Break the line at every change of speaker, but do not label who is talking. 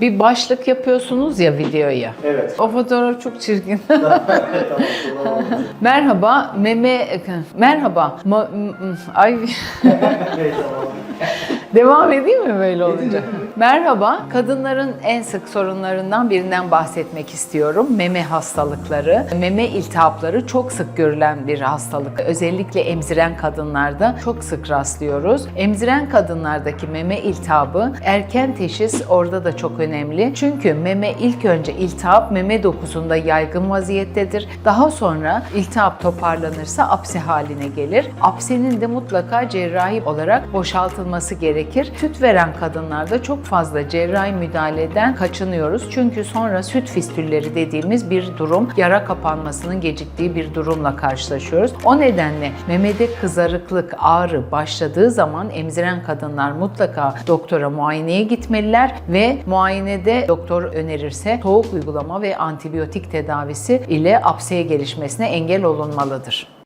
Bir başlık yapıyorsunuz ya videoya.
Evet.
O fotoğraf çok çirkin.
tamam,
merhaba meme merhaba. Ma- ay. Devam edeyim mi böyle olunca? merhaba. Kadınların en sık sorunlarından birinden bahsetmek istiyorum. Meme hastalıkları, meme iltihapları çok sık görülen bir hastalık. Özellikle emziren kadınlarda çok sık rastlıyoruz. Emziren kadınlardaki meme iltihabı erken teşhis orada da çok önemli. Çünkü meme ilk önce iltihap meme dokusunda yaygın vaziyettedir. Daha sonra iltihap toparlanırsa apse haline gelir. Apsenin de mutlaka cerrahi olarak boşaltılması gerekir. Süt veren kadınlarda çok fazla cerrahi müdahaleden kaçınıyoruz. Çünkü sonra süt fistülleri dediğimiz bir durum, yara kapanmasının geciktiği bir durumla karşılaşıyoruz. O nedenle memede kızarıklık, ağrı başladığı zaman emziren kadınlar mutlaka doktora muayeneye gitmeliler ve muayenede doktor önerirse soğuk uygulama ve antibiyotik tedavisi ile apseye gelişmesine engel olunmalıdır.